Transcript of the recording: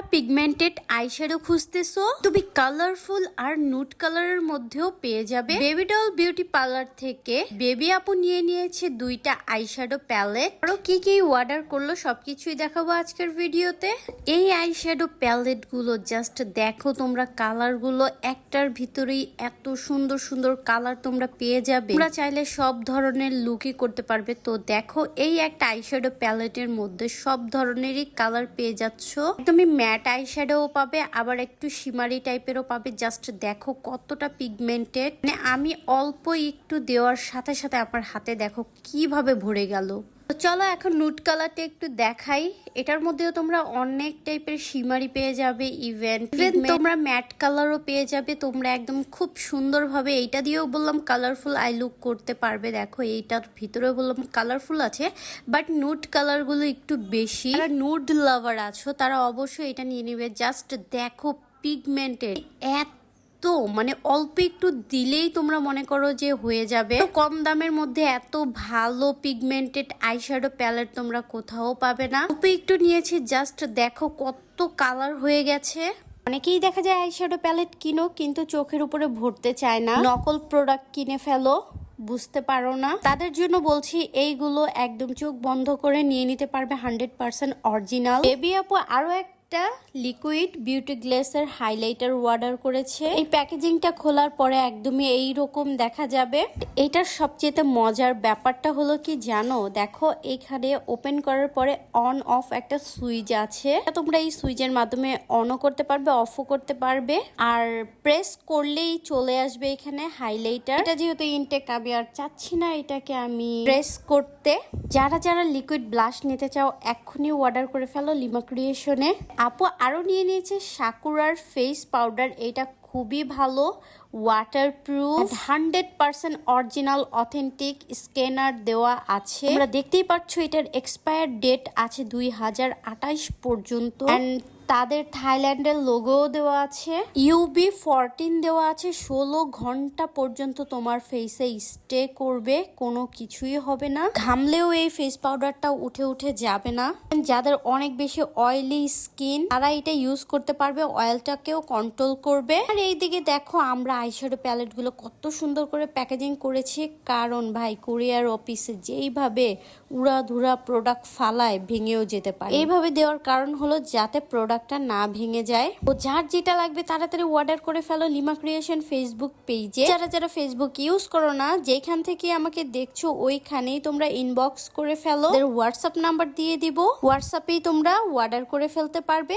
যারা pigmented eyeshadow খুঁজতেছো? তুমি colourful আর নুট কালারের মধ্যেও পেয়ে যাবে। বেবি ডল বিউটি পার্লার থেকে বেবি আপু নিয়ে নিয়েছে দুইটা আইশ্যাডো প্যালেট আরও কি কি অর্ডার করল সবকিছুই দেখাবো আজকের ভিডিওতে। এই আইশ্যাডো প্যালেটগুলো জাস্ট দেখো তোমরা কালারগুলো একটার ভিতরেই এত সুন্দর সুন্দর কালার তোমরা পেয়ে যাবে। তোমরা চাইলে সব ধরনের লুকই করতে পারবে। তো দেখো এই একটা আইশ্যাডো প্যালেটের মধ্যে সব ধরনেরই কালার পেয়ে যাচ্ছ। তুমি ম্যাট আইশ্যাডোও পাবে, আবার একটু শিমারি টাইপেরও পাবে। জাস্ট দেখো কতটা পিগমেন্টেড মানে আমি অল্প একটু দেওয়ার সাথে সাথে আমার হাতে দেখো কীভাবে ভরে গেল। তো চলো এখন নুট কালারটা একটু দেখাই। এটার মধ্যেও তোমরা অনেক টাইপের শিমারি পেয়ে যাবে ইভেন ইভেন তোমরা ম্যাট কালারও পেয়ে যাবে তোমরা একদম খুব সুন্দরভাবে এইটা দিয়েও বললাম কালারফুল আই লুক করতে পারবে। দেখো এইটার ভিতরেও বললাম কালারফুল আছে বাট নুট কালারগুলো একটু বেশি। যারা নুড লাভার আছো তারা অবশ্যই এটা নিয়ে নেবে। জাস্ট দেখো পিগমেন্টের এত তো মানে অল্প একটু দিলেই তোমরা মনে করো যে হয়ে যাবে। কম দামের মধ্যে এত ভালো পিগমেন্টেড আইশ্যাডো প্যালেট তোমরা কোথাও পাবে না। অল্প একটু নিয়েছি জাস্ট দেখো কত কালার হয়ে গেছে। অনেকেই দেখা যায় আইশ্যাডো প্যালেট কিনো, কিন্তু চোখের উপরে ভরতে চায় না। নকল প্রোডাক্ট কিনে ফেলো, বুঝতে পারো না। তাদের জন্য বলছি, এইগুলো একদম চোখ বন্ধ করে নিয়ে নিতে পারবে হান্ড্রেড পার্সেন্ট অরিজিনাল বেবি আপু, আরও এক একটা লিকুইড বিউটি গ্লেসের হাইলাইটার অর্ডার করেছে। এই প্যাকেজিংটা খোলার পরে একদমই এই রকম দেখা যাবে। এটার সবচেয়ে মজার ব্যাপারটা হলো কি জানো? দেখো, এখানে ওপেন করার পরে অন অফ একটা সুইচ আছে। তোমরা এই সুইচের মাধ্যমে অনও করতে পারবে অফও করতে পারবে। আর প্রেস করলেই চলে আসবে এখানে হাইলাইটার এটা যেহেতু ইনটেক আমি আর চাচ্ছি না এটাকে আমি প্রেস করতে। যারা যারা লিকুইড ব্লাশ নিতে চাও, এক্ষুনি অর্ডার করে ফেলো লিমা ক্রিয়েশনে আপু আরও নিয়ে নিয়েছে সাকুরার ফেস পাউডার এটা খুবই ভালো waterproof hundred percent original authentic scanner দেওয়া আছে। আমরা দেখতেই পাচ্ছ এটার এক্সপায়ার ডেট আছে দুই হাজার আঠাইশ পর্যন্ত। তাদের থাইল্যান্ডের লোগোও দেওয়া আছে। ইউবি ফরটিন দেওয়া আছে। ষোলো ঘণ্টা পর্যন্ত তোমার ফেসে স্টে করবে, কোনো কিছুই হবে না। ঘামলেও এই ফেস পাউডারটা উঠে উঠে যাবে না। যাদের অনেক বেশি অয়েলি স্কিন তারা এটা ইউজ করতে পারবে অয়েলটাকেও কন্ট্রোল করবে। আর এইদিকে দেখো, আমরা আইশ্যাডো প্যালেটগুলো কত সুন্দর করে প্যাকেজিং করেছি। কারণ ভাই কোরিয়ার অফিসে যেইভাবে উড়াধুরা প্রোডাক্ট ফালায়, ভেঙেও যেতে পারে। এইভাবে দেওয়ার কারণ হলো, যাতে প্রোডাক্টটা না ভেঙে যায়। ও যার যেটা লাগবে তাড়াতাড়ি অর্ডার করে ফেলো লিমা ক্রিয়েশন ফেসবুক পেজে যারা যারা ফেসবুক ইউজ করো না, যেখান থেকে আমাকে দেখছ ওইখানেই তোমরা ইনবক্স করে ফেলো। হোয়াটসঅ্যাপ নাম্বার দিয়ে দিব। হোয়াটসঅ্যাপেই তোমরা অর্ডার করে ফেলতে পারবে।